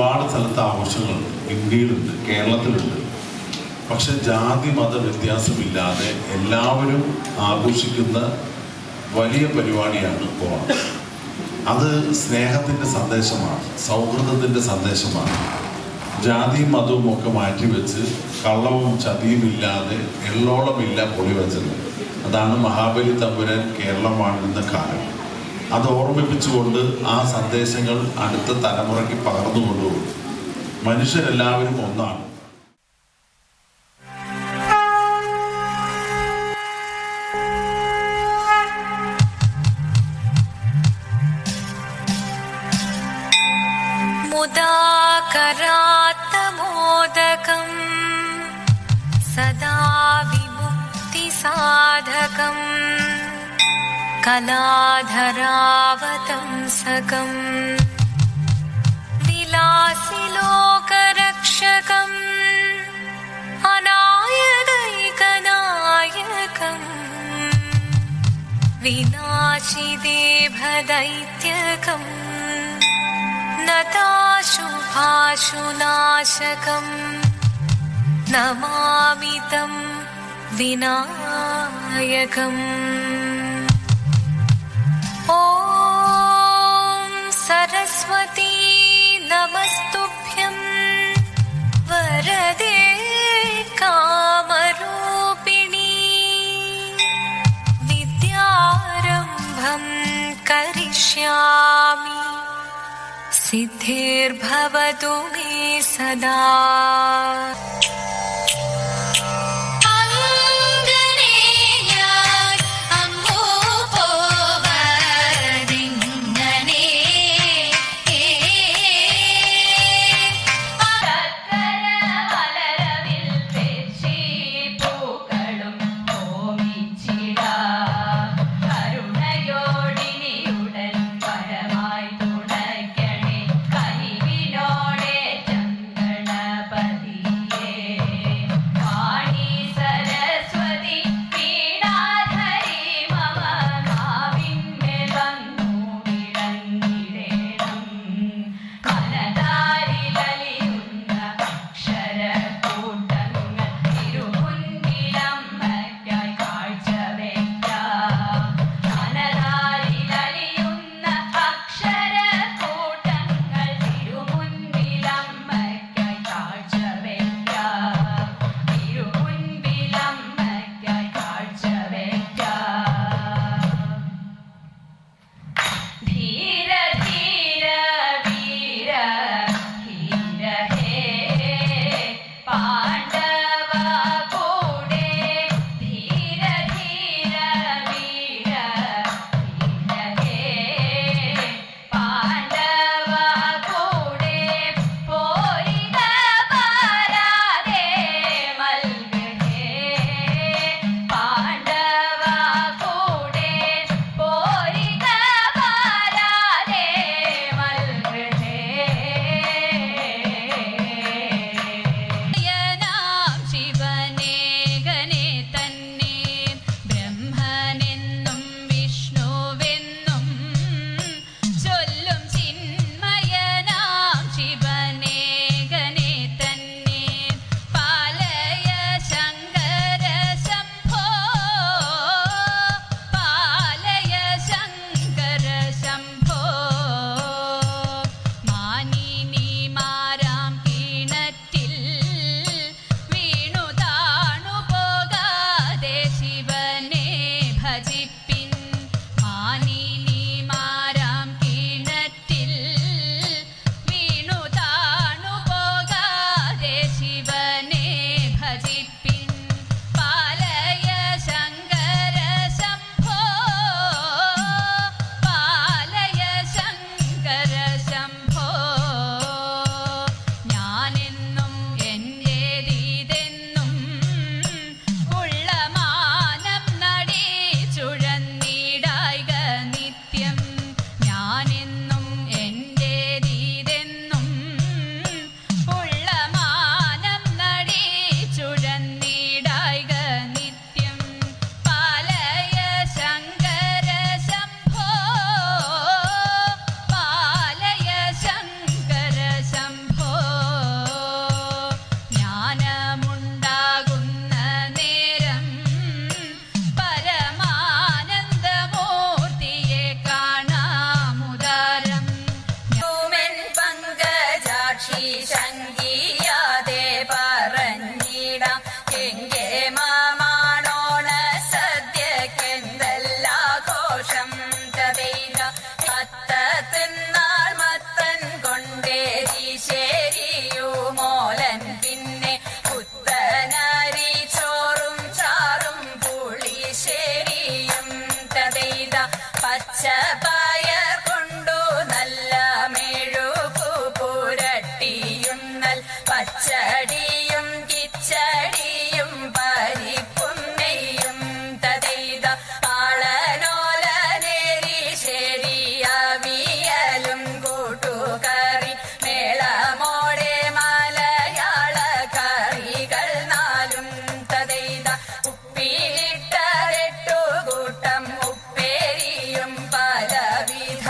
സ്ഥലത്ത് ആഘോഷങ്ങളുണ്ട്. ഇന്ത്യയിലുണ്ട് കേരളത്തിലുണ്ട്. പക്ഷെ ജാതി മത വ്യത്യാസമില്ലാതെ എല്ലാവരും ആഘോഷിക്കുന്ന വലിയ പരിപാടിയാണ് ഓണം അത് സ്നേഹത്തിന്റെ സന്ദേശമാണ് സൗഹൃദത്തിന്റെ സന്ദേശമാണ്. ജാതിയും മതവും ഒക്കെ മാറ്റിവെച്ച് കള്ളവും ചതിയും ഇല്ലാതെ എള്ളോളമില്ല പൊളിവെച്ചത് അതാണ് മഹാബലി തമ്പുരാൻ കേരളം വാഴുന്ന കാലം അത് ഓർമ്മിപ്പിച്ചുകൊണ്ട് ആ സന്ദേശങ്ങൾ അടുത്ത തലമുറയ്ക്ക് പകർന്നു കൊണ്ടുപോകും മനുഷ്യരെല്ലാവരും ഒന്നാണ്. कलाधरावतंसकम् विलासि लोकरक्षकम् अनायदैकनायकम् विनाशिदेभदैत्यकम् नताशुभाशुनाशकम्। नमामि तं विनायकम् सरस्वती नमस्तुभ्यं। वरदे कामरूपिणी। विद्यारम्भं करिष्यामि। सिद्धिर्भवतु मे सदा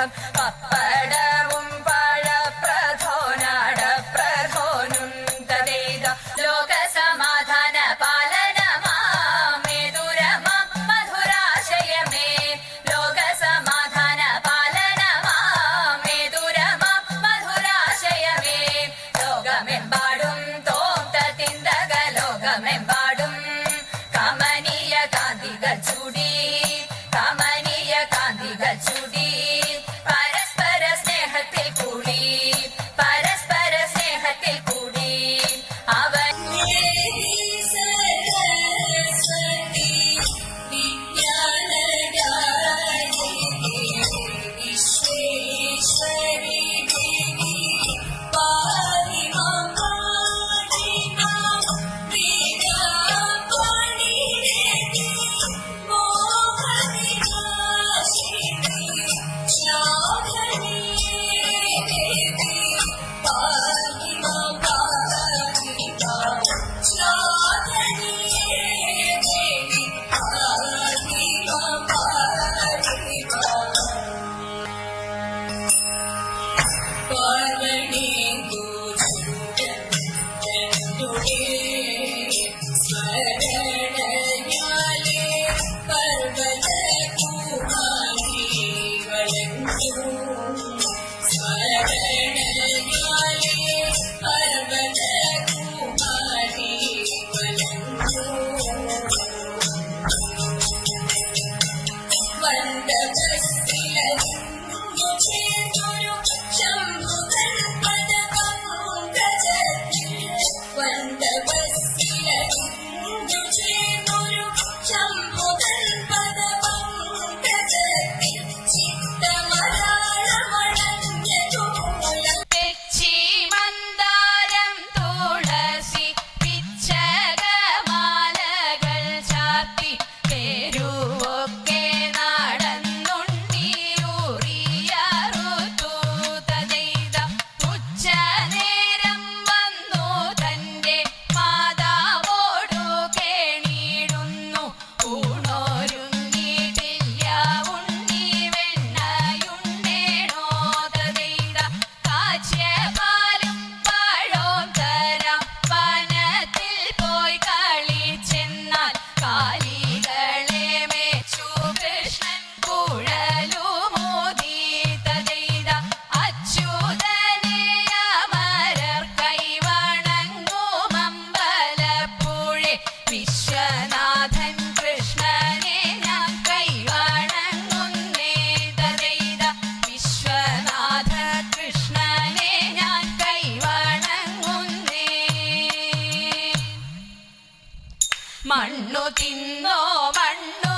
kann. മണ്ണു തിന്നോ മണ്ണു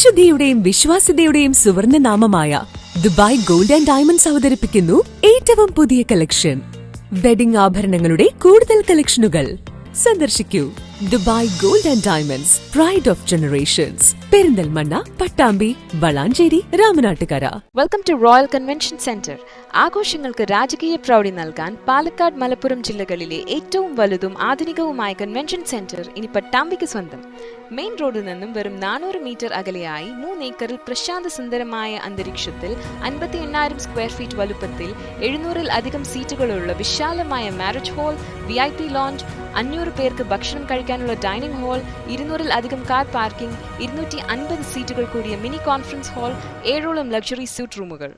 വിശുദ്ധിയുടെയും വിശ്വാസ്യതയുടെയും സുവർണ നാമമായ ദുബായ് ഗോൾഡ് ആൻഡ് ഡയമണ്ട്സ് അവതരിപ്പിക്കുന്നു ഏറ്റവും പുതിയ കളക്ഷൻ. വെഡിംഗ് ആഭരണങ്ങളുടെ കൂടുതൽ കളക്ഷനുകൾ സന്ദർശിക്കൂ. Dubai gold and diamonds pride of generations Perinthalmanna Pattambi Valanchery Ramanattukara. Welcome to royal convention centre ആഘോഷങ്ങൾക്ക് രാജകീയ പ്രൗഢി നൽകാൻ പാലക്കാട് മലപ്പുറം ജില്ലകളിലെ ഏറ്റവും വലുതും ആധുനികവുമായ കൺവെൻഷൻ സെന്റർ ഇനി പട്ടാമ്പിക്ക് സ്വന്തം. മെയിൻ റോഡിൽ നിന്നും വെറും നാനൂറ് മീറ്റർ അകലെയായി മൂന്ന് ഏക്കറിൽ പ്രശാന്ത സുന്ദരമായ അന്തരീക്ഷത്തിൽ അൻപത്തി എണ്ണായിരം സ്ക്വയർ ഫീറ്റ് വലുപ്പത്തിൽ എഴുന്നൂറിൽ അധികം സീറ്റുകളുള്ള വിശാലമായ marriage hall V I P lounge അഞ്ഞൂറ് പേർക്ക് ഭക്ഷണം കഴിക്കാനുള്ള ഡൈനിങ് ഹാൾ ഇരുന്നൂറിൽ അധികം കാർ പാർക്കിംഗ് ഇരുന്നൂറ്റി അൻപത് സീറ്റുകൾ കൂടിയ മിനി കോൺഫറൻസ് ഹാൾ ഏഴോളം ലക്ഷറി സ്യൂട്ട് റൂമുകൾ.